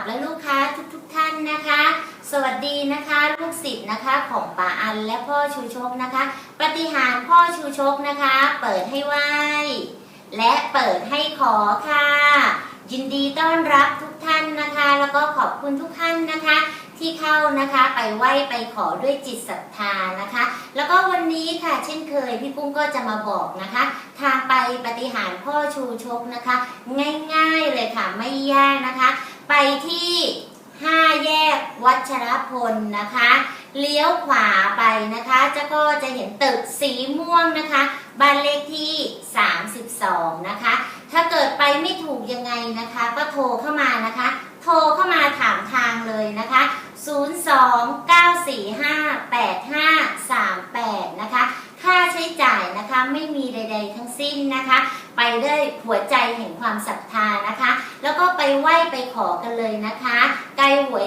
บและลูกค้าทุกๆทท่านนะคะ สวัสดีนะคะลูกศิษย์นะคะของป่าอันและพ่อชูชกนะคะ ปฏิหารพ่อชูชกนะคะ เปิดให้ไหว้และเปิดให้ขอค่ะ ยินดีต้อนรับทุกท่านนะคะ แล้วก็ขอบคุณทุกท่านนะคะ ที่เข้านะคะไปไหว้ไปขอด้วยจิตศรัทธานะคะ แล้วก็วันนี้ค่ะ เช่นเคยพี่ปุ้งก็จะมาบอกนะคะ ทางไปปฏิหารพ่อชูชกนะคะ ง่ายๆเลยค่ะไม่ยากนะคะ ไปที่ 5 แยกวัชรพลนะคะ เลี้ยวขวาไปนะคะจะก็จะเห็นตึกสีม่วงนะคะ บ้านเลขที่ 32 นะคะ ถ้าเกิดไปไม่ถูกยังไงนะคะ ก็โทรเข้ามานะคะ โทรเข้ามาถามทางเลยนะคะ 029458538 นะคะ ค่าใช้จ่ายนะคะไม่มีใด ๆ ทั้งสิ้นนะคะ ไปด้วยหัวใจแห่งความศรัทธานะคะ ไปไหว้ไปขอกันเลยนะคะ ไกลหวย